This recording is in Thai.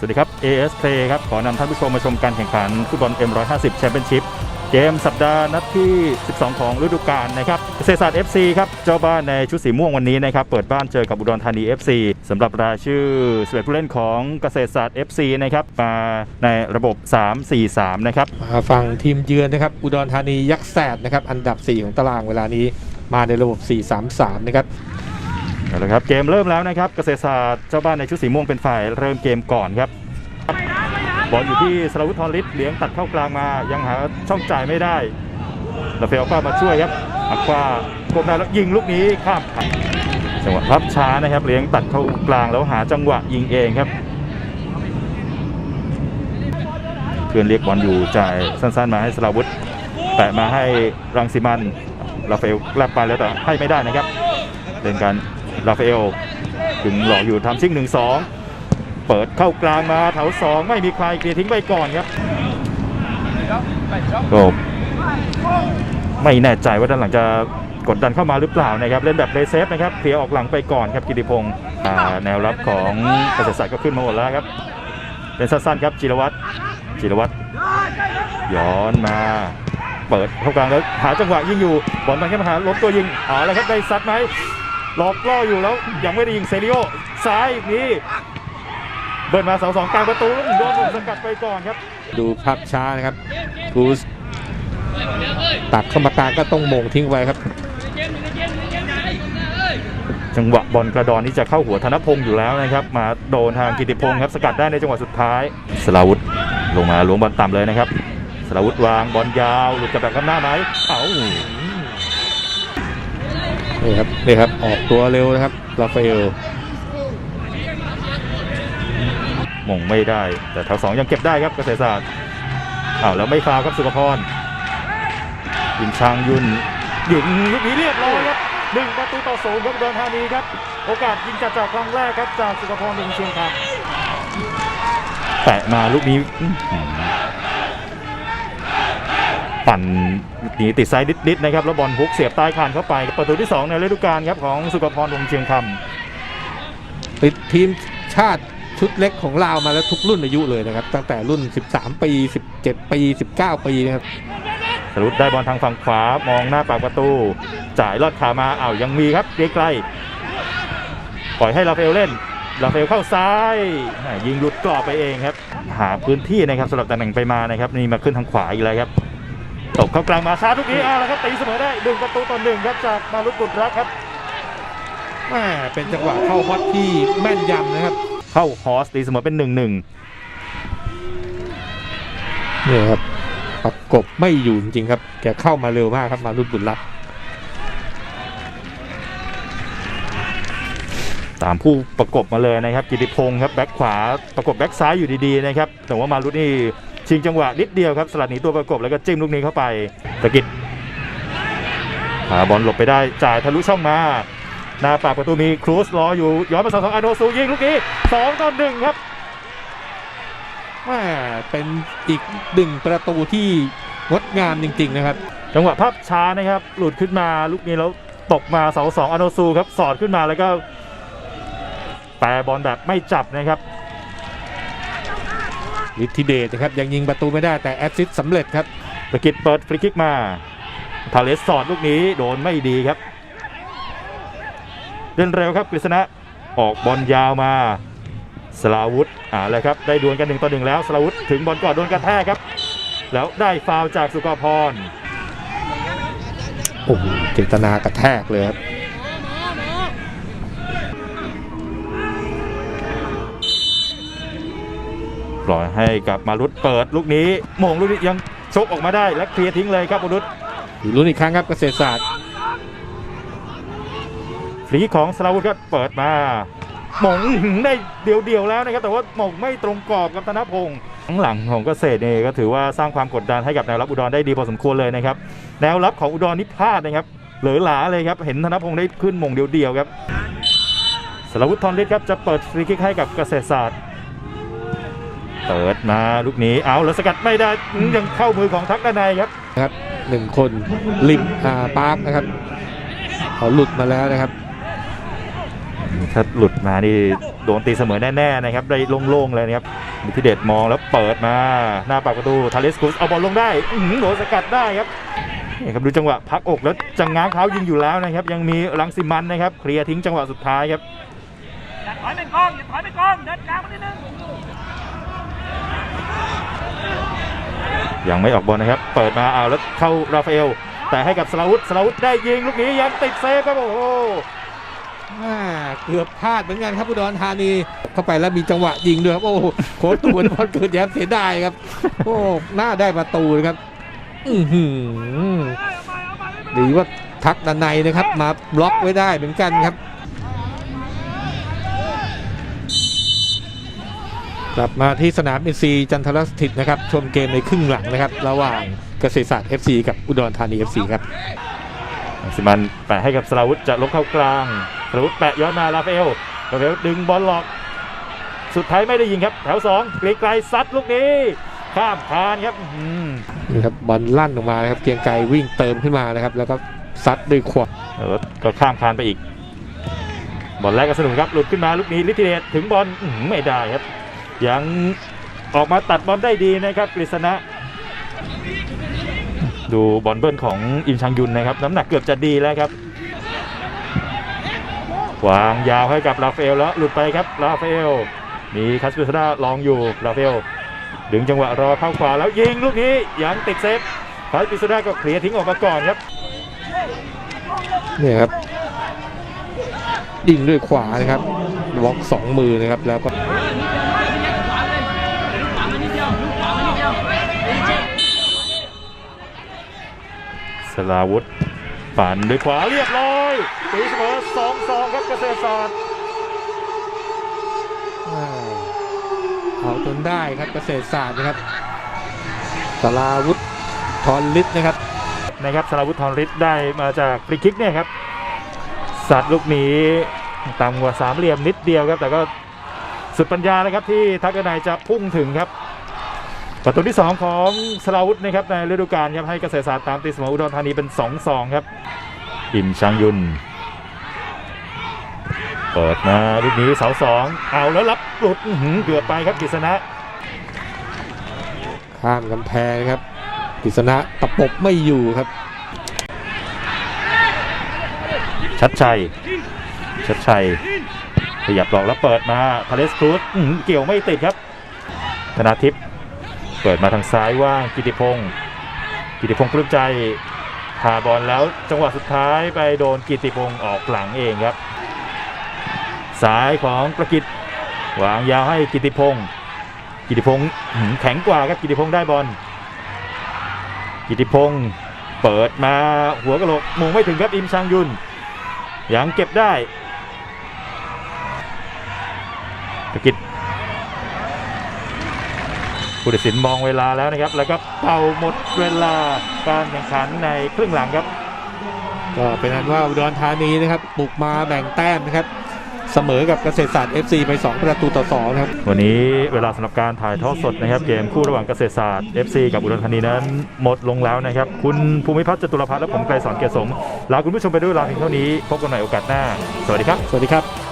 สวัสดีครับ AS Play ครับ ขอนำท่านผู้ชมมาชมการแข่งขันฟุตบอล M150 แชมเปี้ยนชิพเกมสัปดาห์นัดที่ 12 ของฤดูกาลนะครับเกษตรศาสตร์ FC ครับ เจ้าบ้านในชุดสีม่วงวันนี้นะครับ เปิดบ้านเจอกับอุดรธานี FC สำหรับรายชื่อ11ผู้เล่นของเกษตรศาสตร์ FC นะครับ มาในระบบ 3-4-3 นะครับ มาฝั่งทีมเยือนนะครับ อุดรธานียักษ์แสดนะครับ อันดับ 4 ของตารางเวลานี้ มาในระบบ 4-3-3 นะครับ เอาละครับเกมเริ่มแล้วนะครับ เกษตรศาสตร์เจ้าบ้านในชุดสีม่วงเป็นฝ่ายเริ่มเกมก่อนครับบอลอยู่ที่สราวุธทรลิศเลี้ยงตัดเข้ากลางมา ยังหาช่องจ่ายไม่ได้ลาเฟลป้ามาช่วยครับอักว่ากมได้แล้วยิงลูกนี้ข้ามขาจังหวะรับช้านะครับ เลี้ยงตัดเข้ากลางแล้วหาจังหวะยิงเองครับ เพื่อนเรียกบอลอยู่จ่ายสั้นๆมาให้สราวุธแตะมาให้รังสิมันลาเฟลแลบไปแล้วแต่ให้ไม่ได้นะครับเล่นกัน ราฟาเอลถึงหลอกอยู่ทำชิ่งหนึ่งสองเปิดเข้ากลางมาแถวสองไม่มีใครเคลียร์ทิ้งไปก่อนครับก็ไม่แน่ใจว่าด้านหลังจะกดดันเข้ามาหรือเปล่านะครับเล่นแบบเลเซฟนะครับเคลียร์ออกหลังไปก่อนครับกิติพงศ์แนวรับของเกษตรศาสตร์ก็ขึ้นมาหมดแล้วครับ เป็นสั้นๆครับจิรวัตรจิรวัตรย้อนมา เปิดเข้ากลางแล้วหาจังหวะยิงอยู่บอลมาแค่มาหาล้มตัวยิงเอาแล้วครับได้ซัดไหม หลอกล่ออยู่แล้วยังไม่ได้ยิงเซริโอซ้ายอีกนี้เบิร์นมาเสาสองกลางประตูแล้วโดนผมสกัดไปก่อนครับ ดูภาพช้านะครับครูสตักเข้ามากลางก็ต้องโมงทิ้งไว้ครับ จังหวะบอลกระดอนที่จะเข้าหัวธนพงศ์อยู่แล้วนะครับ มาโดนทางกิติพงศ์ครับสกัดได้ในจังหวะสุดท้ายสลาวุธลงมาล้วงบอลต่ำเลยนะครับสลาวุธวางบอลยาวหลุดจากแบบข้างหน้าไหมเอ้า นี่ครับนี่ครับ ออกตัวเร็วนะครับราฟาเอลมงไม่ได้ แต่แถวสองยังเก็บได้ครับเกษตรศาสตร์อ้าวแล้วไม่ฟาวครับสุขพรยิงช้างยุนยิงลูกนี้เรียบร้อยครับหนึ่งประตูต่อศูนย์ครับอุดรธานีครับ โอกาสยิงจัดจากครั้งแรกครับจากสุขพรวงเชียงคำแตะมาลูกนี้ ปั่นลูกนี้ติดไซด์นิดๆนะครับแล้วบอลฮุกเสียบใต้คานเข้าไปครับประตูที่สองในฤดูกาลครับของสุขพรวงเชียงคำติดทีมชาติชุดเล็กของลาวมาแล้วทุกรุ่นอายุเลยนะครับ ตั้งแต่รุ่น 13 ปี 17 ปี 19 ปีนะครับสรุปได้บอลทางฝั่งขวามองหน้าปากประตู จ่ายลอดขามาอ้าวยังมีครับไกลๆปล่อยให้ลาเฟลเล่นลาเฟลเข้าซ้ายแหม่ยิงหลุดกรอบไปเองครับ หาพื้นที่นะครับสำหรับตำแหน่งไปมานะครับ นี่มาขึ้นทางขวาอีกแล้วครับ ตกเข้ากลางมาชาร์จทุกนี้อ้าวแล้วครับตีเสมอได้หนึ่งประตูต่อหนึ่งครับจากมารุตบุตรรักครับแม่เป็นจังหวะเข้าฮอตที่แม่นยำนะครับ เข้าฮอสตีเสมอเป็นหนึ่งหนึ่งนี่ครับประกบไม่อยู่จริงๆครับ แกเข้ามาเร็วมากครับมารุดบุญรักตามผู้ประกบมาเลยนะครับกิติพงศ์ครับแบ็คขวาประกบแบ็คซ้ายอยู่ดีๆนะครับแต่ว่ามารุตนี่ ชิงจังหวะนิดเดียวครับสลัดหนีตัวประกบแล้วก็จิ้มลูกนี้เข้าไปตะกิดหาบอลหลบไปได้จ่ายทะลุช่องมาหน้าปากประตูมีครูสรออยู่ย้อนมาสองสองอาโนซูยิงลูกนี้สองต่อหนึ่งครับแม่เป็นอีกหนึ่งประตูที่งดงามจริง ๆ นะครับ จังหวะภาพช้านะครับ หลุดขึ้นมาลูกนี้แล้วตกมาเสาสองอาโนซูครับสอดขึ้นมาแล้วก็แปรบอลแบบไม่จับนะครับ ฤทธิเดชนะครับยังยิงประตูไม่ได้แต่แอสซิสต์สำเร็จครับตะกิดเปิดฟรีคิกมาทาเลสสอดลูกนี้โดนไม่ดีครับ เล่นเร็วครับกฤษณะออกบอลยาวมาสลาวุธอ่าเลยครับได้ดวลกันหนึ่งต่อหนึ่งแล้วสลาวุธถึงบอลก่อนโดนกระแทกครับ แล้วได้ฟาวล์จากสุกพรโอ้โหเจตนากระแทกเลยครับ ล่อยให้กับมารุตเปิดลูกนี้โมงลูกนี้ยังชกออกมาได้และเคลียร์ทิ้งเลยครับมารุตอยู่ลุ้นอีกครั้งครับเกษตรศาสตร์ฟรีของสลาวุธก็เปิดมาหมงได้เดียวๆแล้วนะครับแต่ว่าหมงไม่ตรงกรอบกับธนพงศ์ข้างหลังของเกษตรเนี่ยก็ถือว่าสร้างความกดดันให้กับแนวรับอุดรได้ดีพอสมควรเลยนะครับแนวรับของอุดรนี่พลาดนะครับเหลือหลาเลยครับเห็นธนพงศ์ได้ขึ้นหมงเดียวๆครับสลาวุธทอนฤทธิ์ครับจะเปิดฟรีคิกให้กับเกษตรศาสตร์ เปิดมาลูกนี้เอาแล้วสกัดไม่ได้อืมยังเข้ามือของทักด้านในครับนะครับหนึ่งคนลิมอ่าปาร์คนะครับเขาหลุดมาแล้วนะครับถ้าหลุดมานี่โดนตีเสมอแน่ๆนะครับได้โล่งๆเลยนะครับมิทิเดชมองแล้วเปิดมาหน้าปากประตูทาเลสกุสเอาบอลลงได้อื้อหือโดนสกัดได้ครับนี่ครับดูจังหวะพักอกแล้วจังง้างเท้ายิงอยู่แล้วนะครับ ยังมีรังสิมันนะครับเคลียร์ทิ้งจังหวะสุดท้ายครับอย่าถอยไปกองอย่าถอยไปกองเดินกลางมานิดนึง ยังไม่ออกบอลนะครับ เปิดมาเอาแล้วเข้าราฟาเอล แต่ให้กับสลาวุธสลาวุธได้ยิงลูกนี้ยังติดเซฟครับโอ้โหอ่าเกือบพลาดเหมือนกันครับอุดรธานีเข้าไปแล้วมีจังหวะยิงด้วยครับโอ้โหโค้ชตูนพอเกิดแย้มเสียดายครับ โอ้หน้าได้ประตูนะครับอือหือดีว่าทักดันในนะครับ มาบล็อกไว้ได้เหมือนกันครับ กลับมาที่สนามเอ็นซีจันทรสถิตนะครับ ชมเกมในครึ่งหลังนะครับ ระหว่างเกษตรศาสตร์ FC กับอุดรธานี FC ครับรังสิมันแปะให้กับสลาวุธจะลบเข้ากลางสลาวุธแปะย้อนมาราฟาเอลราฟาเอลดึงบอลหลอก สุดท้ายไม่ได้ยิงครับ แถวสองไกลๆซัดลูกนี้ ข้ามคานครับอื้อหือนี่ครับบอลลั่นออกมานะครับเกรียงไกรวิ่งเติมขึ้นมานะครับ แล้วก็ซัดด้วยขวาเออก็ข้ามคานไปอีกบอลแรกก็สนุกครับหลุดขึ้นมาลูกนี้ลิทธิเดชถึงบอลอื้อหือไม่ได้ครับ ยังออกมาตัดบอลได้ดีนะครับกฤษณะ ดูบอลเบิ้ลของอิมชังยุนนะครับ น้ำหนักเกือบจะดีแล้วครับวางยาวให้กับราฟาเอลแล้วหลุดไปครับราฟาเอลมีคัสเปซาดาลองอยู่ราฟาเอลดึงจังหวะรอเข้าขวาแล้วยิงลูกนี้ยังติดเซฟคัสเปซาดาก็เคลียร์ทิ้งออกมาก่อนครับเนี่ยครับยิงด้วยขวานะครับบล็อกสองมือนะครับแล้วก็ ลาวุธปั่นด้วยขวาเรียบร้อยตีเสมอสองสองครับเกษตรศาสตร์อ่าเอาจนได้ครับเกษตรศาสตร์นะครับสลาวุธทอนลิศนะครับนะครับสลาวุธทองฤทธิ์ได้มาจากฟรีคิกเนี่ยครับสัตว์ลูกนี้ต่ำกว่าสามเหลี่ยมนิดเดียวครับ แต่ก็สุดปัญญาเลยครับที่ทักษะนายจะพุ่งถึงครับ ประตูที่ 2 ของสลาวุธนะครับในฤดูกาลครับให้เกษตรศาสตร์ตามตีเสมออุดรธานีเป็น 2-2 ครับ อิมชังยุนเปิดมาลูกนี้เสาสองเอาแล้วรับหลุดอื้อหือเกือบไปครับกฤษณะข้ามกำแพงนะครับกฤษณะตะปบไม่อยู่ครับ ชัดชัย ชัดชัยขยับหลอกแล้วเปิดมาพาเลสครูสอื้อหือเกี่ยวไม่ติดครับ ธนาทิพย์ เปิดมาทางซ้ายว่างกิติพงศ์กิติพงศ์ปลื้มใจพาบอลแล้วจังหวะสุดท้ายไปโดนกิติพงศ์ออกหลังเองครับซ้ายของประกิตวางยาวให้กิติพงศ์กิติพงศ์แข็งกว่าครับกิติพงศ์ได้บอลกิติพงศ์เปิดมาหัวกระโหลกมงไม่ถึงครับอิมชังยุนยังเก็บได้ตะกิด ผู้ตัดสินมองเวลาแล้วนะครับ แล้วก็เป่าหมดเวลาการแข่งขันในครึ่งหลังครับ ก็เป็นอันว่าอุดรธานีนะครับบุกมาแบ่งแต้มนะครับ เสมอกับเกษตรศาสตร์ FC ไป 2 ประตูต่อ2นะครับ วันนี้เวลาสำหรับการถ่ายทอดสดนะครับ เกมคู่ระหว่างเกษตรศาสตร์ FC กับอุดรธานีนั้นหมดลงแล้วนะครับ คุณภูมิพัฒน์จตุรพัฒน์และผมไกรสอนเกียรติสมลาคุณผู้ชมไปด้วยเวลาเพียงเท่านี้พบกันใหม่โอกาสหน้า สวัสดีครับ สวัสดีครับ